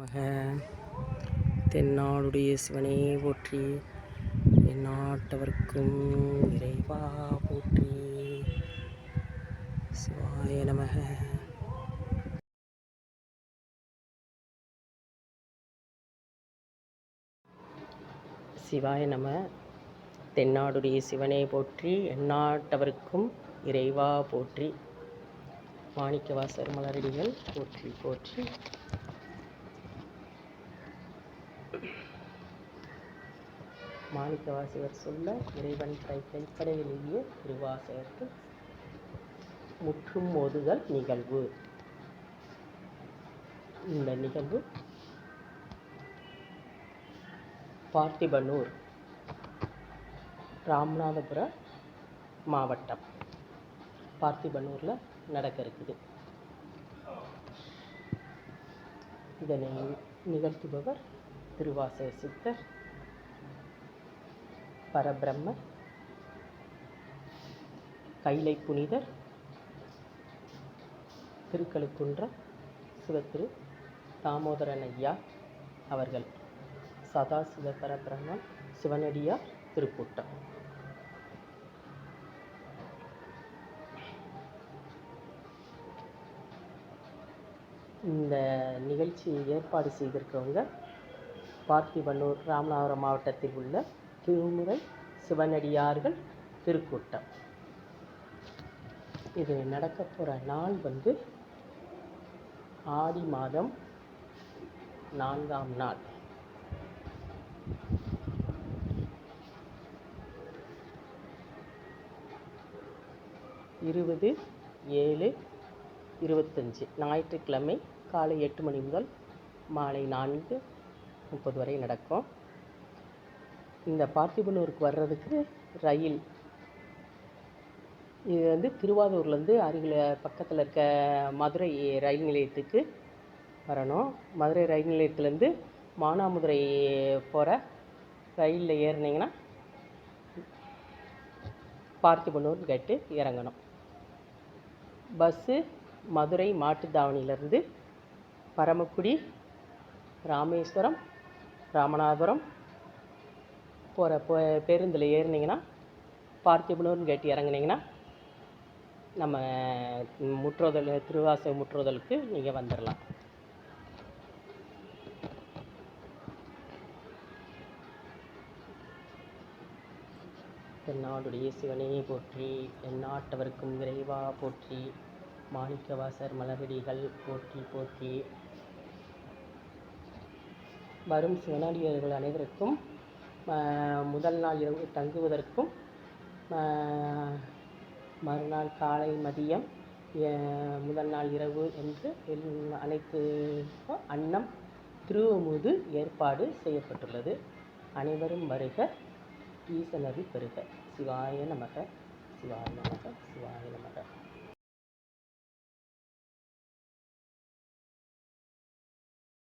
மக. தென்னாடுடைய சிவனே போற்றி எந்நாட்டவர்க்கும் இறைவா போற்றி. சிவாய நமக. சிவாய நம. தென்னாடுடைய சிவனே போற்றி எந்நாட்டவர்க்கும் இறைவா போற்றி. மாணிக்கவாசர் மலரடிகள் போற்றி போற்றி. மாணிக்கவாசகர் சொல்ல இறைவன் கை கைப்படையிலேயே திருவாசகத்து முற்றும் மோதுதல் நிகழ்வு. இந்த நிகழ்வு பார்த்திபனூர் ராமநாதபுர மாவட்டம். பார்த்திபனூரில் நடக்க இருக்குது. இதனை நிகழ்த்துபவர் திருவாசக சித்தர் பரபிரம்ம கைலை புனிதர். திருக்கழுக்குன்ற சிவத்திரு தாமோதரன் ஐயா அவர்கள். சதாசிவ பரபிரம்மன் சிவனடியார் திருக்கூட்டம். இந்த நிகழ்ச்சியை ஏற்பாடு செய்திருக்கிறவங்க பார்த்திபனூர் ராமநாதபுரம் மாவட்டத்தில் உள்ள திருமுறை சிவனடியார்கள் திருக்கூட்டம். இது நடக்க போகிற நாள் வந்து ஆடி மாதம் நான்காம் நாள். இருபது ஏழு இருபத்தஞ்சி. ஞாயிற்றுக்கிழமை காலை எட்டு மணி முதல் மாலை நான்கு முப்பது வரை நடக்கும். இந்த பார்த்திபனூருக்கு வர்றதுக்கு ரயில். இது வந்து திருவாரூர்லேருந்து அருகில் பக்கத்தில் இருக்க மதுரை ரயில் நிலையத்துக்கு வரணும். மதுரை ரயில் நிலையத்துலேருந்து மானாமதுரை போகிற ரயிலில் ஏறினீங்கன்னா பார்த்திபனூர் கேட்டு இறங்கணும். பஸ்ஸு மதுரை மாட்டுத்தாவணியிலேருந்து பரமக்குடி ராமேஸ்வரம் ராமநாதபுரம் போகிற பேருந்தில் ஏறினீங்கன்னா பார்த்திபனூர்னு கேட்டு இறங்குனீங்கன்னா நம்ம முற்றோதல் திருவாச முற்றோதலுக்கு நீங்கள் வந்துடலாம் தென்னாடுடைய சிவனே போற்றி எந்நாட்டவர்க்கும் விரைவா போற்றி மாணிக்கவாசர் மலரடிகள் போற்றி போற்றி. வரும் சிவனடியர்கள் அனைவருக்கும் முதல் நாள் இரவு தங்குவதற்கும் மறுநாள் காலை மதியம் முதல் நாள் இரவு என்று அனைத்து அன்னம் திருவமுது ஏற்பாடு செய்யப்பட்டுள்ளது. அனைவரும் வருக. ஈசனரி பெறுக சிவாய நமக. சிவாய நமக. சிவாய நமக.